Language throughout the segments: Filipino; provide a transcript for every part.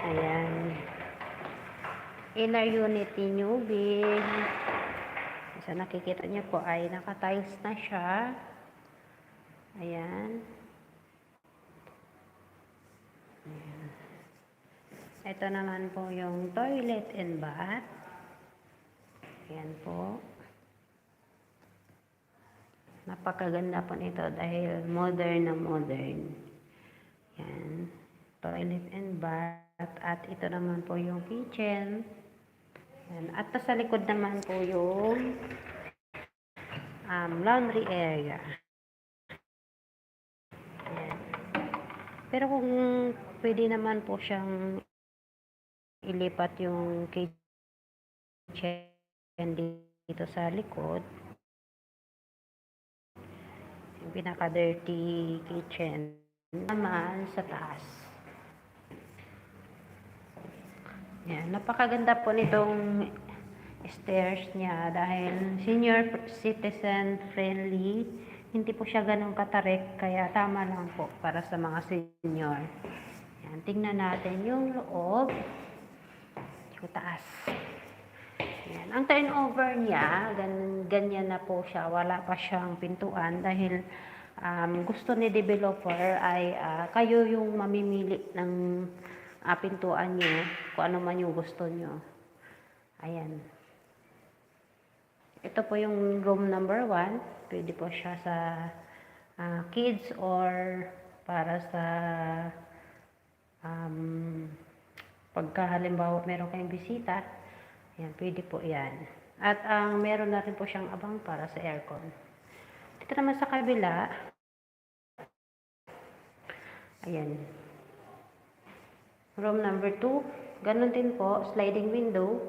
Ayan. Inner unit ni newbie. Sa nakikita niyo po ay naka-tiles na siya. Ayan. Ayan. Ito naman po yung toilet and bath. Ayan po. Napakaganda po nito dahil modern na modern. Yan. Toilet and bath. At ito naman po yung kitchen. Yan. At sa likod naman po yung um, laundry area. Pero kung pwede naman po siyang ilipat yung kitchen dito sa likod, yung pinaka-dirty kitchen naman sa taas. Yan, napakaganda po nitong stairs niya dahil senior citizen friendly. Hindi po siya ganun katarik kaya tama lang po para sa mga senior. Yan, tingnan natin yung loob. Yung taas. Yan. Ang turnover niya, gan, ganyan na po siya. Wala pa siyang pintuan dahil um, gusto ni developer ay ah, kayo yung mamimili ng ah, pintuan niyo kung ano man yung gusto niyo. Ayan. Ito po yung room number one. Pwede po siya sa ah, kids or para sa um, pagka halimbawa meron kayong bisita, yan, pwede po yan. At ang meron na rin po siyang abang para sa aircon. Dito naman sa kabila, ayan. Room number 2, ganun din po, sliding window.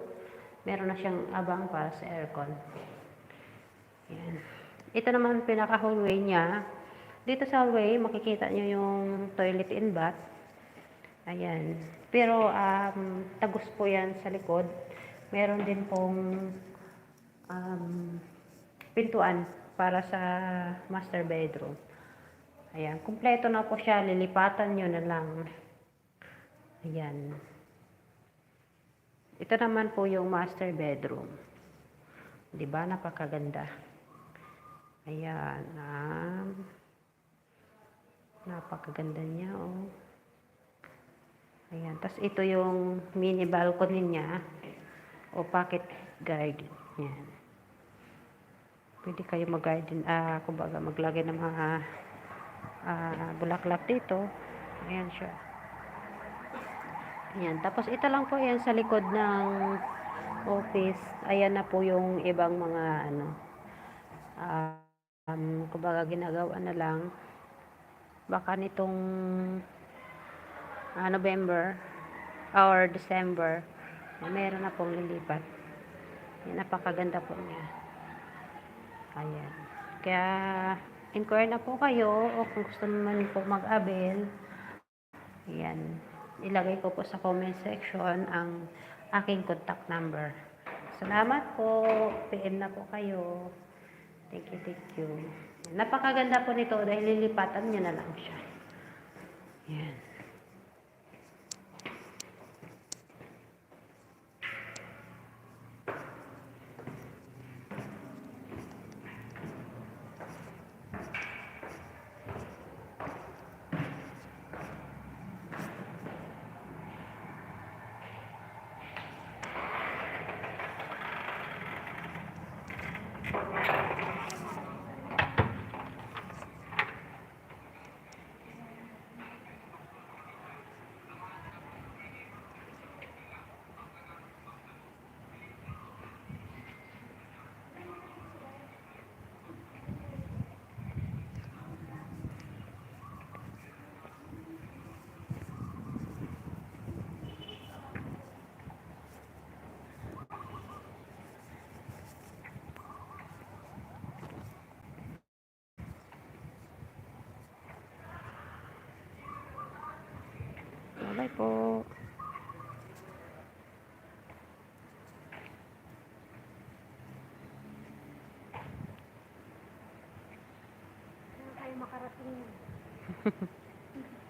Meron na siyang abang para sa aircon. Yan. Ito naman pinaka-hallway niya. Dito sa hallway, makikita nyo yung toilet and bath. Ayan. Pero um, tagos po yan sa likod. Meron din pong um, pintuan para sa master bedroom. Ayan. Kumpleto na po siya. Lilipatan nyo na lang. Ayan. Ito naman po yung master bedroom. 'Di ba Napakaganda. Ayan. Um, napakaganda niya, oh. Ayan. Tapos ito yung mini balcony niya o pocket garden. Ayan. Pwede kayo mag-garden, ah, kumbaga maglagay ng mga ah, bulaklak dito. Ayan siya. Ayan. Tapos ito lang po yan sa likod ng office. Ayan na po yung ibang mga ano, um, kumbaga ginagawa na lang. Baka nitong ah, November or December, eh, meron na pong lilipat. Yan, napakaganda po niya. Ayan. Kaya, inquire na po kayo o kung gusto naman po mag-abel, ayan, ilagay ko po sa comment section ang aking contact number. Salamat po. PM na po kayo. Thank you, thank you. Napakaganda po nito dahil lilipatan nyo na lang siya. Yan. Bye po. Kaya tayo makarating.